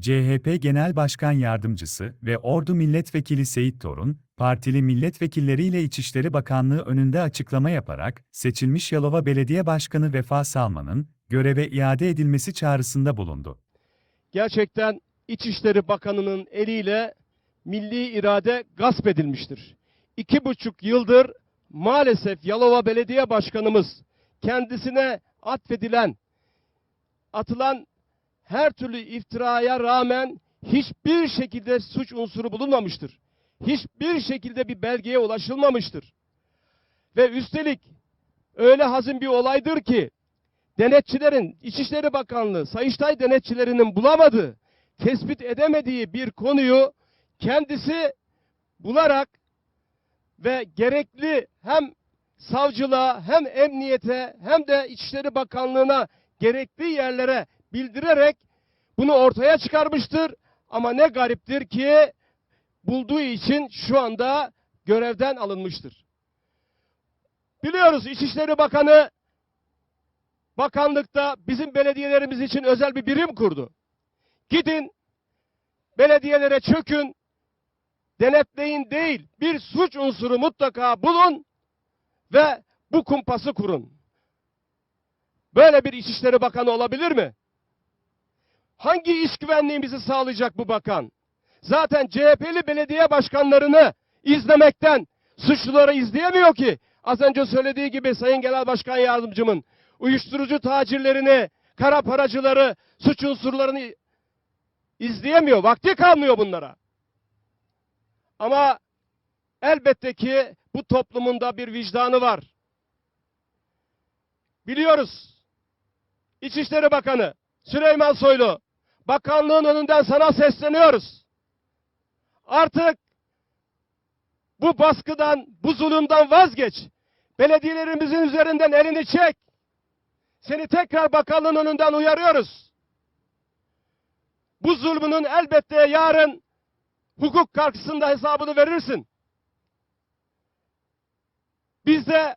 CHP Genel Başkan Yardımcısı ve Ordu Milletvekili Seyit Torun, partili milletvekilleriyle İçişleri Bakanlığı önünde açıklama yaparak, seçilmiş Yalova Belediye Başkanı Vefa Salman'ın göreve iade edilmesi çağrısında bulundu. gerçekten İçişleri Bakanı'nın eliyle milli irade gasp edilmiştir. İki buçuk yıldır maalesef Yalova Belediye Başkanımız kendisine atfedilen, atılan her türlü iftiraya rağmen hiçbir şekilde suç unsuru bulunmamıştır. Hiçbir şekilde bir belgeye ulaşılmamıştır. Ve üstelik öyle hazin bir olaydır ki denetçilerin, İçişleri Bakanlığı, Sayıştay denetçilerinin bulamadığı, tespit edemediği bir konuyu kendisi bularak ve gerekli hem savcılığa hem emniyete hem de İçişleri Bakanlığı'na gerekli yerlere bildirerek bunu ortaya çıkarmıştır. Ama ne gariptir ki bulduğu için şu anda görevden alınmıştır. Biliyoruz İçişleri Bakanı bakanlıkta bizim belediyelerimiz için özel bir birim kurdu. Gidin belediyelere çökün, denetleyin değil, bir suç unsuru mutlaka bulun ve bu kumpası kurun. Böyle bir İçişleri Bakanı olabilir mi? Hangi iş güvenliğimizi sağlayacak bu bakan? Zaten CHP'li belediye başkanlarını izlemekten suçluları izleyemiyor ki. Az önce söylediği gibi Sayın Genel Başkan Yardımcımın uyuşturucu tacirlerini, kara paracıları, suç unsurlarını izleyemiyor. Vakti kalmıyor bunlara. Ama elbette ki bu toplumunda bir vicdanı var. Biliyoruz. İçişleri Bakanı Süleyman Soylu bakanlığın önünden sana sesleniyoruz. Artık bu baskıdan, bu zulümden vazgeç. Belediyelerimizin üzerinden elini çek. Seni tekrar bakanlığın önünden uyarıyoruz. Bu zulmünün elbette yarın hukuk karşısında hesabını verirsin. Bizde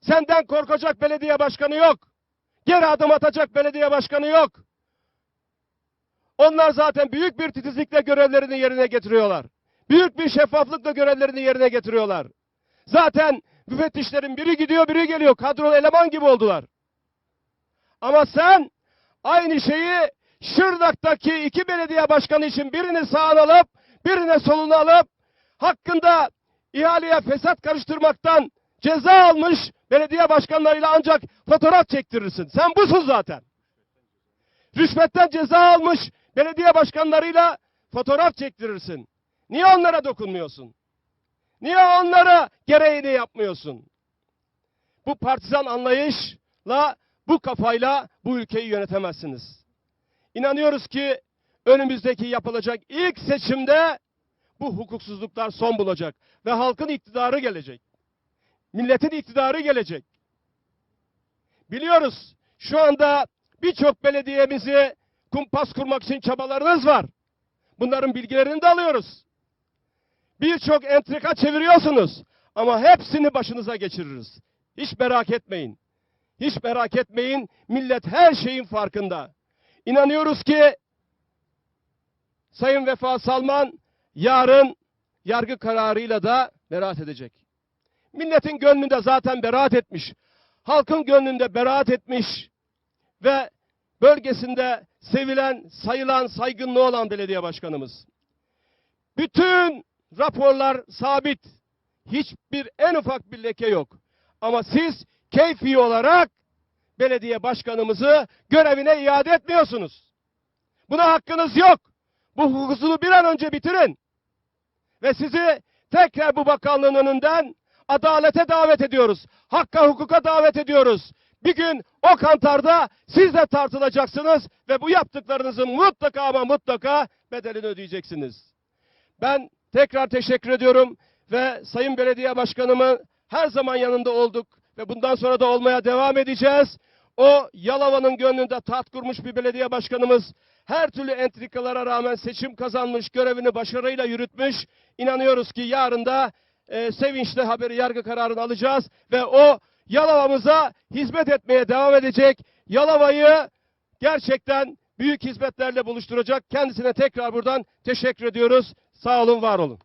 senden korkacak belediye başkanı yok. Geri adım atacak belediye başkanı yok. Onlar zaten büyük bir titizlikle görevlerini yerine getiriyorlar. Büyük bir şeffaflıkla görevlerini yerine getiriyorlar. Zaten müfettişlerin biri gidiyor biri geliyor. Kadrolu eleman gibi oldular. Ama sen aynı şeyi Şırdak'taki iki belediye başkanı için birini sağına alıp birine soluna alıp hakkında ihaleye fesat karıştırmaktan ceza almış belediye başkanlarıyla ancak fotoğraf çektirirsin. Sen busun zaten. Rüşvetten ceza almış belediye başkanlarıyla fotoğraf çektirirsin. Niye onlara dokunmuyorsun? Niye onlara gereğini yapmıyorsun? Bu partizan anlayışla, bu kafayla bu ülkeyi yönetemezsiniz. İnanıyoruz ki önümüzdeki yapılacak ilk seçimde bu hukuksuzluklar son bulacak ve halkın iktidarı gelecek. Milletin iktidarı gelecek. Biliyoruz şu anda birçok belediyemizi kumpas kurmak için çabalarınız var. Bunların bilgilerini de alıyoruz. Birçok entrika çeviriyorsunuz ama hepsini başınıza geçiririz. Hiç merak etmeyin. Hiç merak etmeyin. Millet her şeyin farkında. İnanıyoruz ki Sayın Vefa Salman yarın yargı kararıyla da beraat edecek. Milletin gönlünde zaten beraat etmiş. Halkın gönlünde beraat etmiş ve bölgesinde sevilen, sayılan, saygınlığı olan belediye başkanımız. Bütün raporlar sabit. Hiçbir en ufak bir leke yok. Ama siz keyfi olarak belediye başkanımızı görevine iade etmiyorsunuz. Buna hakkınız yok. Bu hukuksuzluğu bir an önce bitirin. Ve sizi tekrar bu bakanlığın önünden adalete davet ediyoruz. Hakka hukuka davet ediyoruz. Bir gün o kantarda siz de tartılacaksınız ve bu yaptıklarınızın mutlaka ama mutlaka bedelini ödeyeceksiniz. Ben tekrar teşekkür ediyorum ve Sayın Belediye Başkanımın her zaman yanında olduk ve bundan sonra da olmaya devam edeceğiz. O Yalova'nın gönlünde taht kurmuş bir belediye başkanımız her türlü entrikalara rağmen seçim kazanmış, görevini başarıyla yürütmüş. İnanıyoruz ki yarın da e, sevinçle haberi yargı kararını alacağız ve o Yalova'mıza hizmet etmeye devam edecek. Yalova'yı gerçekten büyük hizmetlerle buluşturacak. Kendisine tekrar buradan teşekkür ediyoruz. Sağ olun, var olun.